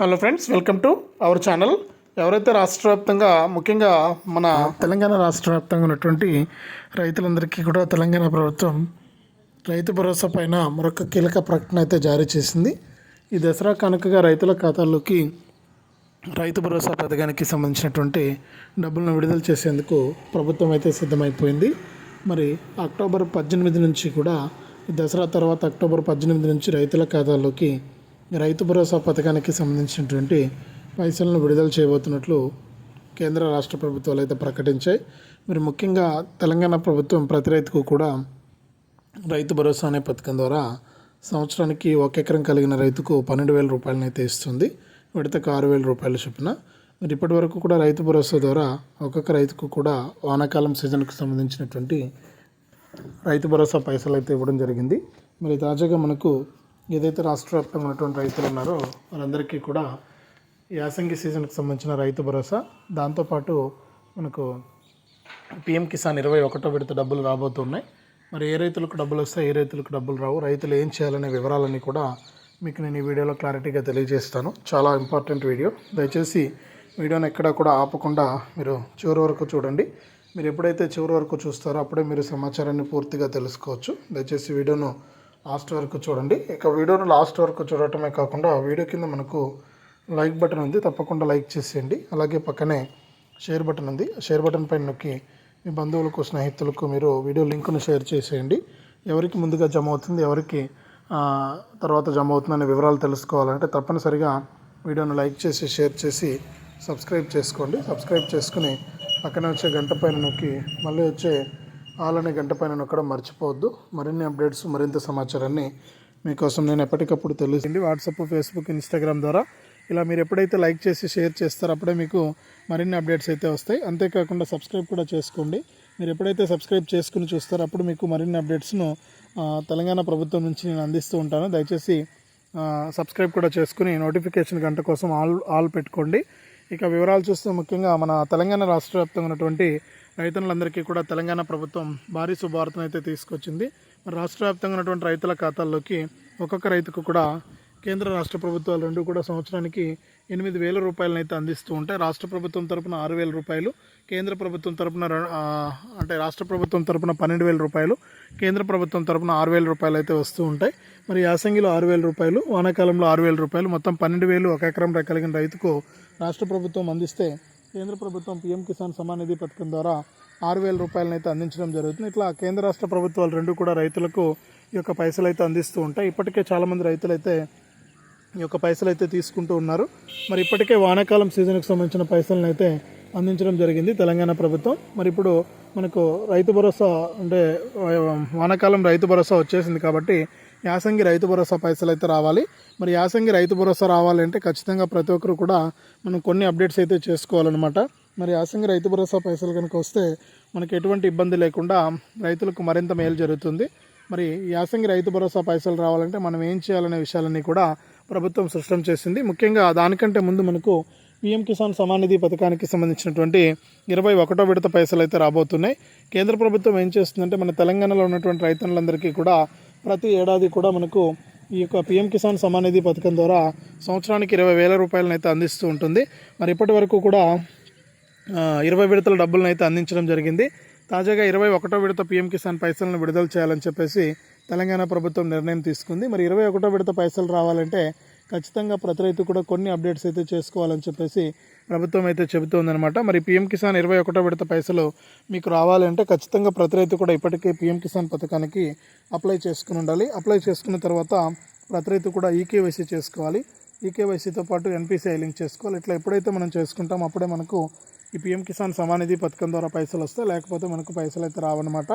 Hello friends welcome to our channel ఎవరైతే రాష్ట్ర వ్యాప్తంగా ముఖ్యంగా మన తెలంగాణ రాష్ట్ర వ్యాప్తంగా ఉన్నటువంటి రైతులందరికీ కూడా తెలంగాణ ప్రభుత్వం రైతు భరోసా పైన మరొక కీలక ప్రకటన అయితే జారీ చేసింది. ఈ దసరా కానుకగా రైతుల ఖాతాల్లోకి రైతు భరోసా పథకానికి సంబంధించినటువంటి డబ్బులను విడుదల చేసేందుకు ప్రభుత్వం అయితే సిద్ధమైపోయింది. మరి అక్టోబర్ పద్దెనిమిది నుంచి కూడా దసరా తర్వాత అక్టోబర్ పద్దెనిమిది నుంచి రైతుల ఖాతాల్లోకి రైతు భరోసా పథకానికి సంబంధించినటువంటి పైసలను విడుదల చేయబోతున్నట్లు కేంద్ర రాష్ట్ర ప్రభుత్వాలు అయితే ప్రకటించాయి. మరి ముఖ్యంగా తెలంగాణ ప్రభుత్వం ప్రతి రైతుకు కూడా రైతు భరోసా అనే పథకం ద్వారా సంవత్సరానికి ఒక ఎకరం కలిగిన రైతుకు పన్నెండు వేల రూపాయలను అయితే ఇస్తుంది. విడతకు ఆరు వేల రూపాయల చొప్పున. మరి ఇప్పటి వరకు కూడా రైతు భరోసా ద్వారా ఒక్కొక్క రైతుకు కూడా వానాకాలం సీజన్కు సంబంధించినటువంటి రైతు భరోసా పైసలు అయితే ఇవ్వడం జరిగింది. మరి తాజాగా మనకు ఏదైతే రాష్ట్ర వ్యాప్తంగా ఉన్నటువంటి రైతులు ఉన్నారో వాళ్ళందరికీ కూడా యాసంగి సీజన్కి సంబంధించిన రైతు భరోసా. దాంతోపాటు మనకు పిఎం కిసాన్ ఇరవై ఒకటో విడత డబ్బులు రాబోతున్నాయి. మరి ఏ రైతులకు డబ్బులు వస్తాయి ఏ రైతులకు డబ్బులు రావు? రైతులు ఏం చేయాలనే వివరాలన్నీ కూడా మీకు నేను ఈ వీడియోలో క్లారిటీగా తెలియజేస్తాను. చాలా ఇంపార్టెంట్ వీడియో. దయచేసి వీడియోని ఎక్కడా కూడా ఆపకుండా మీరు చివరి వరకు చూడండి. మీరు ఎప్పుడైతే చివరి వరకు చూస్తారో అప్పుడే మీరు సమాచారాన్ని పూర్తిగా తెలుసుకోవచ్చు. దయచేసి వీడియోను లాస్ట్ వరకు చూడండి. ఇక వీడియోను లాస్ట్ వరకు చూడటమే కాకుండా వీడియో కింద మనకు లైక్ బటన్ ఉంది. తప్పకుండా లైక్ చేసేయండి. అలాగే పక్కనే షేర్ బటన్ ఉంది. షేర్ బటన్ పైన నొక్కి మీ బంధువులకు స్నేహితులకు మీరు వీడియో లింక్ను షేర్ చేసేయండి. ఎవరికి ముందుగా జమ అవుతుంది ఎవరికి తర్వాత జమ అవుతుందనే వివరాలు తెలుసుకోవాలంటే తప్పనిసరిగా వీడియోను లైక్ చేసి షేర్ చేసి సబ్స్క్రైబ్ చేసుకోండి. సబ్స్క్రైబ్ చేసుకుని పక్కనే వచ్చే గంట పైన నొక్కి మళ్ళీ వచ్చే ఆల్ అనే గంట పైన నొక్కడం మర్చిపోవద్దు. మరిన్ని అప్డేట్స్ మరింత సమాచారాన్ని మీకోసం నేను ఎప్పటికప్పుడు తెలియజేయండి వాట్సాప్ ఫేస్బుక్ ఇన్స్టాగ్రామ్ ద్వారా ఇలా మీరు ఎప్పుడైతే లైక్ చేసి షేర్ చేస్తారో అప్పుడే మీకు మరిన్ని అప్డేట్స్ అయితే వస్తాయి. అంతేకాకుండా సబ్స్క్రైబ్ కూడా చేసుకోండి. మీరు ఎప్పుడైతే సబ్స్క్రైబ్ చేసుకుని చూస్తారో అప్పుడు మీకు మరిన్ని అప్డేట్స్ను తెలంగాణ ప్రభుత్వం నుంచి నేను అందిస్తూ ఉంటాను. దయచేసి సబ్స్క్రైబ్ కూడా చేసుకుని నోటిఫికేషన్ గంట కోసం ఆల్ ఆల్ పెట్టుకోండి. ఇక వివరాలు చూస్తే ముఖ్యంగా మన తెలంగాణ రాష్ట్ర వ్యాప్తంగా ఉన్నటువంటి రైతులందరికీ కూడా తెలంగాణ ప్రభుత్వం భారీ శుభవార్తను అయితే తీసుకొచ్చింది. మరి రాష్ట్ర వ్యాప్తంగా ఉన్నటువంటి రైతుల ఖాతాల్లోకి ఒక్కొక్క రైతుకు కూడా కేంద్ర రాష్ట్ర ప్రభుత్వాలు రెండు కూడా సంవత్సరానికి ఎనిమిది వేల రూపాయలను అయితే అందిస్తూ ఉంటాయి. రాష్ట్ర ప్రభుత్వం తరపున ఆరు వేల రూపాయలు కేంద్ర ప్రభుత్వం తరపున అంటే రాష్ట్ర ప్రభుత్వం తరపున పన్నెండు వేల రూపాయలు కేంద్ర ప్రభుత్వం తరపున ఆరు వేల రూపాయలు అయితే వస్తూ ఉంటాయి. మరి యాసంగిలో ఆరు వేల రూపాయలు వానాకాలంలో ఆరు వేల రూపాయలు మొత్తం పన్నెండు వేలు ఒక ఎకరం కలిగిన రైతుకు రాష్ట్ర ప్రభుత్వం అందిస్తే కేంద్ర ప్రభుత్వం పీఎం కిసాన్ సమాన్ నిధి పథకం ద్వారా ఆరు వేల రూపాయలనైతే అందించడం జరుగుతుంది. ఇట్లా కేంద్ర రాష్ట్ర ప్రభుత్వాలు రెండు కూడా రైతులకు ఈ యొక్క పైసలు అయితే అందిస్తూ ఉంటాయి. ఇప్పటికే చాలామంది రైతులు అయితే ఈ యొక్క పైసలు అయితే తీసుకుంటూ ఉన్నారు. మరి ఇప్పటికే వానాకాలం సీజన్కి సంబంధించిన పైసలను అయితే అందించడం జరిగింది తెలంగాణ ప్రభుత్వం. మరి ఇప్పుడు మనకు రైతు భరోసా అంటే వానాకాలం రైతు భరోసా వచ్చేసింది కాబట్టి యాసంగి రైతు భరోసా పైసలు అయితే రావాలి. మరి యాసంగి రైతు భరోసా రావాలంటే ఖచ్చితంగా ప్రతి ఒక్కరు కూడా మనం కొన్ని అప్డేట్స్ అయితే చేసుకోవాలన్నమాట. మరి యాసంగి రైతు భరోసా పైసలు కనుక వస్తే మనకి ఎటువంటి ఇబ్బంది లేకుండా రైతులకు మరింత మేలు జరుగుతుంది. మరి యాసంగి రైతు భరోసా పైసలు రావాలంటే మనం ఏం చేయాలనే విషయాలన్నీ కూడా ప్రభుత్వం స్పష్టం చేసింది. ముఖ్యంగా దానికంటే ముందు మనకు పీఎం కిసాన్ సమాన్ నిధి పథకానికి సంబంధించినటువంటి ఇరవై ఒకటో విడత పైసలు అయితే రాబోతున్నాయి. కేంద్ర ప్రభుత్వం ఏం చేస్తుందంటే మన తెలంగాణలో ఉన్నటువంటి రైతులందరికీ కూడా ప్రతి ఏడాది కూడా మనకు ఈ యొక్క పీఎం కిసాన్ సమాన్ నిధి పథకం ద్వారా సంవత్సరానికి ఇరవై వేల రూపాయలను అయితే అందిస్తూ ఉంటుంది. మరి ఇప్పటి వరకు కూడా ఇరవై విడతల డబ్బులను అయితే అందించడం జరిగింది. తాజాగా ఇరవై ఒకటో విడత పీఎం కిసాన్ పైసలను విడుదల చేయాలని చెప్పేసి తెలంగాణ ప్రభుత్వం నిర్ణయం తీసుకుంది. మరి ఇరవై ఒకటో విడత పైసలు రావాలంటే ఖచ్చితంగా ప్రతి రైతు కూడా కొన్ని అప్డేట్స్ అయితే చేసుకోవాలని చెప్పేసి ప్రభుత్వం అయితే చెబుతోందనమాట మరి పీఎం కిసాన్ ఇరవై ఒకటో విడత పైసలు మీకు రావాలంటే ఖచ్చితంగా ప్రతి రైతు కూడా ఇప్పటికే పీఎం కిసాన్ పథకానికి అప్లై చేసుకుని ఉండాలి. అప్లై చేసుకున్న తర్వాత ప్రతి రైతు కూడా ఈకేవైసీ చేసుకోవాలి. ఈకేవైసీతో పాటు ఎన్పిసిఐ లింక్ చేసుకోవాలి. ఇట్లా ఎప్పుడైతే మనం చేసుకుంటాం అప్పుడే మనకు ఈ పీఎం కిసాన్ సమానిధి పథకం ద్వారా పైసలు వస్తాయి. లేకపోతే మనకు పైసలు అయితే రావన్నమాట.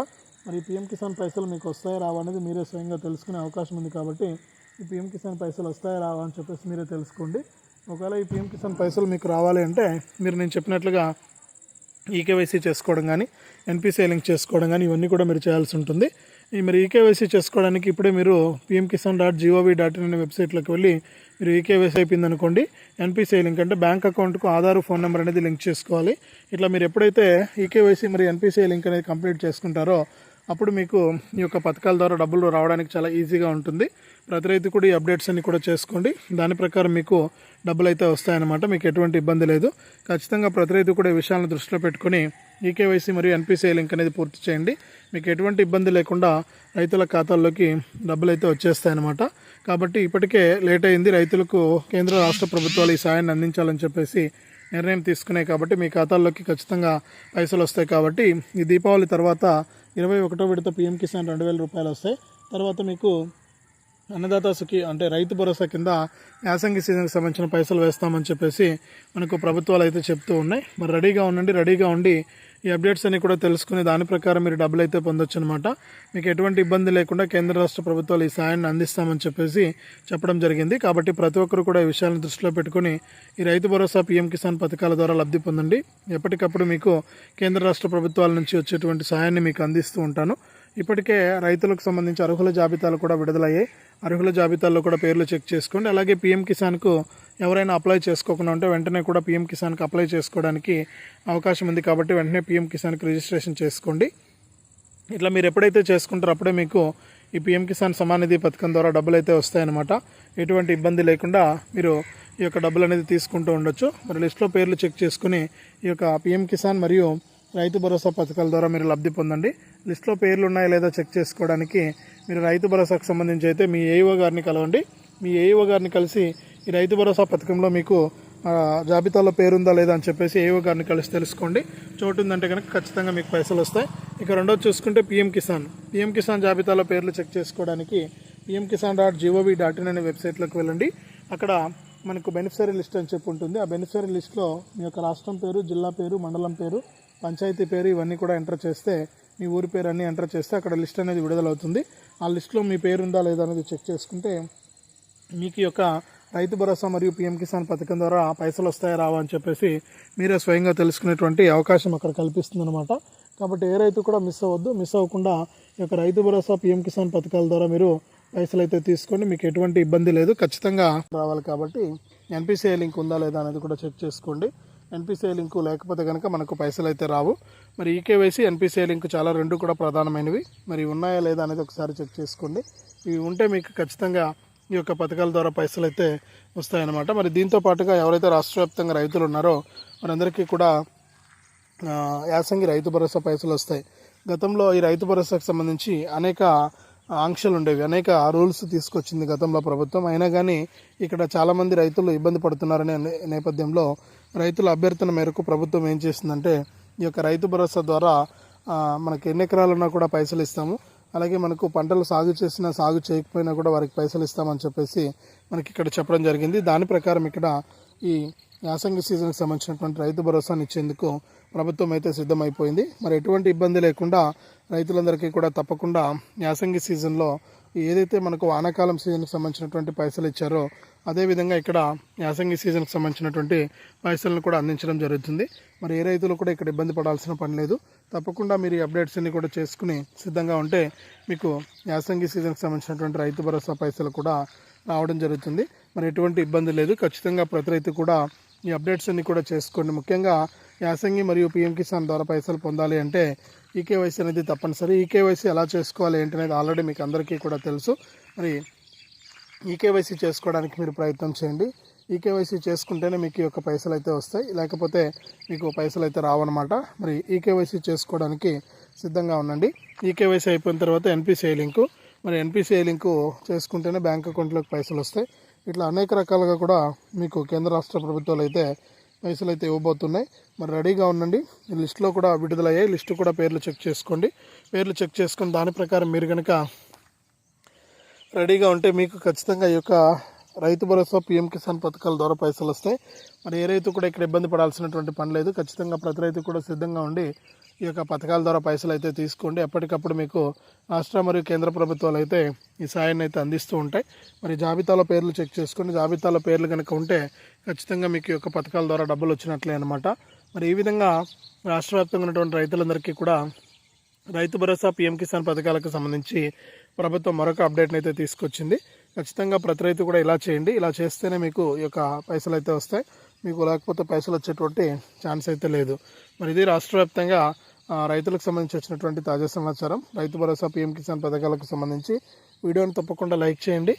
మరి పీఎం కిసాన్ పైసలు మీకు వస్తాయా రావా అనేది మీరే స్వయంగా తెలుసుకునే అవకాశం ఉంది కాబట్టి ఈ పీఎం కిసాన్ పైసలు వస్తాయా రావా అని చెప్పేసి మీరే తెలుసుకోండి. ఒకవేళ ఈ పీఎం కిసాన్ పైసలు మీకు రావాలి అంటే మీరు నేను చెప్పినట్లుగా ఈకేవైసీ చేసుకోవడం కానీ ఎన్పిసిఐ లింక్ చేసుకోవడం కానీ ఇవన్నీ కూడా మీరు చేయాల్సి ఉంటుంది. ఈ మరి ఈకేవైసీ చేసుకోవడానికి ఇప్పుడే మీరు PM Kisan dot gov dot in అనే వెబ్సైట్లోకి వెళ్ళి మీరు ఈకేవైసీ అయిపోయింది అనుకోండి ఎన్పిసిఐ లింక్ అంటే బ్యాంక్ అకౌంట్కు ఆధార్ ఫోన్ నెంబర్ అనేది లింక్ చేసుకోవాలి. ఇట్లా మీరు ఎప్పుడైతే ఈకేవైసీ మరి ఎన్పిసిఐ లింక్ అనేది కంప్లీట్ చేసుకుంటారో అప్పుడు మీకు ఈ యొక్క పథకాల ద్వారా డబ్బులు రావడానికి చాలా ఈజీగా ఉంటుంది. ప్రతి రైతు కూడా ఈ అప్డేట్స్ అన్ని కూడా చేసుకోండి. దాని ప్రకారం మీకు డబ్బులు అయితే వస్తాయన్నమాట. మీకు ఎటువంటి ఇబ్బంది లేదు. ఖచ్చితంగా ప్రతి రైతు కూడా ఈ విషయాలను దృష్టిలో పెట్టుకుని ఈకేవైసీ మరియు ఎన్పిసిఐ లింక్ అనేది పూర్తి చేయండి. మీకు ఎటువంటి ఇబ్బంది లేకుండా రైతుల ఖాతాల్లోకి డబ్బులు అయితే వచ్చేస్తాయన్నమాట. కాబట్టి ఇప్పటికే లేట్ అయింది. రైతులకు కేంద్ర రాష్ట్ర ప్రభుత్వాలు ఈ సాయాన్ని అందించాలని చెప్పేసి నిర్ణయం తీసుకున్నాయి కాబట్టి మీ ఖాతాల్లోకి ఖచ్చితంగా పైసలు వస్తాయి కాబట్టి ఈ దీపావళి తర్వాత ఇరవై ఒకటో విడత పిఎం కిసాన్ రెండు వేల రూపాయలు వస్తాయి. తర్వాత మీకు అన్నదాత సుఖి అంటే రైతు భరోసా కింద యాసంగి సీజన్కి సంబంధించిన పైసలు వేస్తామని చెప్పేసి మనకు ప్రభుత్వాలు అయితే చెప్తూ ఉన్నాయి. మరి రెడీగా ఉండండి రెడీగా ఉండి ఈ అప్డేట్స్ అన్ని కూడా తెలుసుకుని దాని ప్రకారం మీరు డబ్బులు అయితే పొందొచ్చు అనమాట మీకు ఎటువంటి ఇబ్బంది లేకుండా కేంద్ర రాష్ట్ర ప్రభుత్వాలు ఈ సాయాన్ని అందిస్తామని చెప్పేసి చెప్పడం జరిగింది. కాబట్టి ప్రతి ఒక్కరు కూడా ఈ విషయాలను దృష్టిలో పెట్టుకుని ఈ రైతు భరోసా పీఎం కిసాన్ పథకాల ద్వారా లబ్ధి పొందండి. ఎప్పటికప్పుడు మీకు కేంద్ర రాష్ట్ర ప్రభుత్వాల నుంచి వచ్చేటువంటి సాయాన్ని మీకు అందిస్తూ ఉంటాను. ఇప్పటికే రైతులకు సంబంధించి అర్హుల జాబితాలు కూడా విడుదలయ్యాయి. అర్హుల జాబితాల్లో కూడా పేర్లు చెక్ చేసుకోండి. అలాగే పీఎం కిసాన్కు ఎవరైనా అప్లై చేసుకోకుండా ఉంటే వెంటనే కూడా పీఎం కిసాన్కి అప్లై చేసుకోవడానికి అవకాశం ఉంది కాబట్టి వెంటనే పీఎం కిసాన్కి రిజిస్ట్రేషన్ చేసుకోండి. ఇట్లా మీరు ఎప్పుడైతే చేసుకుంటారో అప్పుడే మీకు ఈ పిఎం కిసాన్ సమానిధి పథకం ద్వారా డబ్బులు అయితే వస్తాయన్నమాట. ఎటువంటి ఇబ్బంది లేకుండా మీరు ఈ యొక్క డబ్బులు అనేది తీసుకుంటూ ఉండొచ్చు. మరి లిస్ట్లో పేర్లు చెక్ చేసుకుని ఈ యొక్క పిఎం కిసాన్ మరియు రైతు భరోసా పథకాల ద్వారా మీరు లబ్ధి పొందండి. లిస్ట్లో పేర్లు ఉన్నాయా లేదా చెక్ చేసుకోవడానికి మీరు రైతు భరోసాకు సంబంధించి అయితే మీ ఏఈఓ గారిని కలవండి. మీ ఏఈఓ గారిని కలిసి ఈ రైతు భరోసా పథకంలో మీకు జాబితాలో పేరుందా లేదా అని చెప్పేసి ఏఓ గారిని కలిసి తెలుసుకోండి. చోటు ఉందంటే కనుక ఖచ్చితంగా మీకు పైసలు వస్తాయి. ఇక రెండోది చూసుకుంటే పిఎం కిసాన్. పిఎం కిసాన్ జాబితాలో పేర్లు చెక్ చేసుకోవడానికి PM Kisan dot gov dot in అనే వెబ్సైట్లోకి వెళ్ళండి. అక్కడ మనకు బెనిఫిషరీ లిస్ట్ అని చెప్పి ఉంటుంది. ఆ బెనిఫిషరీ లిస్ట్లో మీ యొక్క రాష్ట్రం పేరు జిల్లా పేరు మండలం పేరు పంచాయతీ పేరు ఇవన్నీ కూడా ఎంటర్ చేస్తే మీ ఊరి పేరు అన్నీ ఎంటర్ చేస్తే అక్కడ లిస్ట్ అనేది విడుదలవుతుంది. ఆ లిస్ట్లో మీ పేరు ఉందా లేదా అనేది చెక్ చేసుకుంటే మీకు యొక్క రైతు భరోసా మరియు పిఎం కిసాన్ పథకం ద్వారా పైసలు వస్తాయా రావా అని చెప్పేసి మీరే స్వయంగా తెలుసుకునేటువంటి అవకాశం అక్కడ కల్పిస్తుంది అనమాట కాబట్టి ఏ రైతు కూడా మిస్ అవ్వద్దు. మిస్ అవ్వకుండా ఈ యొక్క రైతు భరోసా పిఎం కిసాన్ పథకాల ద్వారా మీరు పైసలు అయితే తీసుకోండి మీకు ఎటువంటి ఇబ్బంది లేదు. ఖచ్చితంగా రావాలి కాబట్టి ఎన్పిసిఐ లింక్ ఉందా లేదా అనేది కూడా చెక్ చేసుకోండి. ఎన్పిసిఐ లింకు లేకపోతే కనుక మనకు పైసలు అయితే రావు. మరి ఈకేవైసీ ఎన్పిసిఐ లింక్ చాలా రెండు కూడా ప్రధానమైనవి. మరి ఉన్నాయా లేదా అనేది ఒకసారి చెక్ చేసుకోండి. ఇవి ఉంటే మీకు ఖచ్చితంగా ఈ యొక్క పథకాల ద్వారా పైసలు అయితే వస్తాయన్నమాట. మరి దీంతో పాటుగా ఎవరైతే రాష్ట్ర వ్యాప్తంగా రైతులు ఉన్నారో వారందరికీ కూడా యాసంగి రైతు భరోసా పైసలు వస్తాయి గతంలో ఈ రైతు భరోసాకు సంబంధించి అనేక ఆంక్షలు ఉండేవి అనేక రూల్స్ తీసుకొచ్చింది గతంలో ప్రభుత్వం. అయినా కానీ ఇక్కడ చాలామంది రైతులు ఇబ్బంది పడుతున్నారనే నేపథ్యంలో రైతుల అభ్యర్థన మేరకు ప్రభుత్వం ఏం చేసిందంటే ఈ యొక్క రైతు భరోసా ద్వారా మనకి ఎన్ని ఎకరాలున్నా కూడా పైసలు ఇస్తాము. అలాగే మనకు పంటలు సాగు చేసినా సాగు చేయకపోయినా కూడా వారికి పైసలు ఇస్తామని చెప్పేసి మనకి ఇక్కడ చెప్పడం జరిగింది. దాని ప్రకారం ఇక్కడ ఈ యాసంగి సీజన్కి సంబంధించినటువంటి రైతు భరోసాను ఇచ్చేందుకు ప్రభుత్వం అయితే సిద్ధమైపోయింది. మరి ఎటువంటి ఇబ్బంది లేకుండా రైతులందరికీ కూడా తప్పకుండా యాసంగి సీజన్లో ఏదైతే మనకు వానాకాలం సీజన్కి సంబంధించినటువంటి పైసలు ఇచ్చారో అదేవిధంగా ఇక్కడ యాసంగి సీజన్కి సంబంధించినటువంటి పైసలను కూడా అందించడం జరుగుతుంది. మరి ఏ రైతులు కూడా ఇక్కడ ఇబ్బంది పడాల్సిన పని లేదు. తప్పకుండా మీరు ఈ అప్డేట్స్ అన్ని కూడా చేసుకుని సిద్ధంగా ఉంటే మీకు యాసంగి సీజన్కి సంబంధించినటువంటి రైతు భరోసా పైసలు కూడా రావడం జరుగుతుంది. మరి ఎటువంటి ఇబ్బంది లేదు. ఖచ్చితంగా ప్రతి రైతు కూడా ఈ అప్డేట్స్ అన్ని కూడా చేసుకోండి. ముఖ్యంగా యాసంగి మరియు పిఎం కిసాన్ ద్వారా పైసలు పొందాలి అంటే ఈకేవైసీ అనేది తప్పనిసరి. ఈకేవైసీ ఎలా చేసుకోవాలి ఏంటి అనేది ఆల్రెడీ మీకు అందరికీ కూడా తెలుసు. మరి ఈకేవైసీ చేసుకోవడానికి మీరు ప్రయత్నం చేయండి. ఈకేవైసీ చేసుకుంటేనే మీకు ఈ యొక్క పైసలు అయితే వస్తాయి. లేకపోతే మీకు పైసలు అయితే రావన్నమాట. మరి ఈకేవైసీ చేసుకోవడానికి సిద్ధంగా ఉండండి. ఈకేవైసీ అయిపోయిన తర్వాత ఎన్పిసిఐ లింకు. మరి ఎన్పిసిఐ లింకు చేసుకుంటేనే బ్యాంక్ అకౌంట్లోకి పైసలు వస్తాయి ఇట్లా అనేక రకాలుగా కూడా మీకు కేంద్ర రాష్ట్ర ప్రభుత్వాలు అయితే పైసలు అయితే ఇవ్వబోతున్నాయి. మరి రెడీగా ఉండండి. ఈ లిస్టులో కూడా విడుదలయ్యాయి. లిస్టు కూడా పేర్లు చెక్ చేసుకోండి. పేర్లు చెక్ చేసుకుని దాని ప్రకారం మీరు కనుక రెడీగా ఉంటే మీకు ఖచ్చితంగా ఈ యొక్క రైతు భరోసా పిఎం కిసాన్ పథకాల ద్వారా పైసలు వస్తాయి. మరి ఏ రైతు కూడా ఇక్కడ ఇబ్బంది పడాల్సినటువంటి పని లేదు. ఖచ్చితంగా ప్రతి రైతు కూడా సిద్ధంగా ఉండి ఈ యొక్క పథకాల ద్వారా పైసలు అయితే తీసుకోండి. ఎప్పటికప్పుడు మీకు రాష్ట్ర మరియు కేంద్ర ప్రభుత్వాలు అయితే ఈ సాయాన్ని అయితే అందిస్తూ ఉంటాయి. మరి జాబితాలో పేర్లు చెక్ చేసుకోండి. జాబితాలో పేర్లు కనుక ఉంటే ఖచ్చితంగా మీకు ఈ యొక్క పథకాల ద్వారా డబ్బులు వచ్చినట్లే అనమాట మరి ఈ విధంగా రాష్ట్ర వ్యాప్తంగా ఉన్నటువంటి రైతులందరికీ కూడా రైతు భరోసా పీఎం కిసాన్ పథకాలకు సంబంధించి ప్రభుత్వం మరొక అప్డేట్ని అయితే తీసుకొచ్చింది. ఖచ్చితంగా ప్రతి రైతు కూడా ఇలా చేయండి. ఇలా చేస్తేనే మీకు ఈ యొక్క పైసలు అయితే వస్తాయి. మీకు లేకపోతే పైసలు వచ్చేటువంటి ఛాన్స్ అయితే లేదు. మరి ఇది రాష్ట్ర వ్యాప్తంగా రైతులకు సంబంధించి వచ్చినటువంటి తాజా సమాచారం. రైతు భరోసా పీఎం కిసాన్ పథకాలకు సంబంధించి వీడియోని తప్పకుండా లైక్ చేయండి.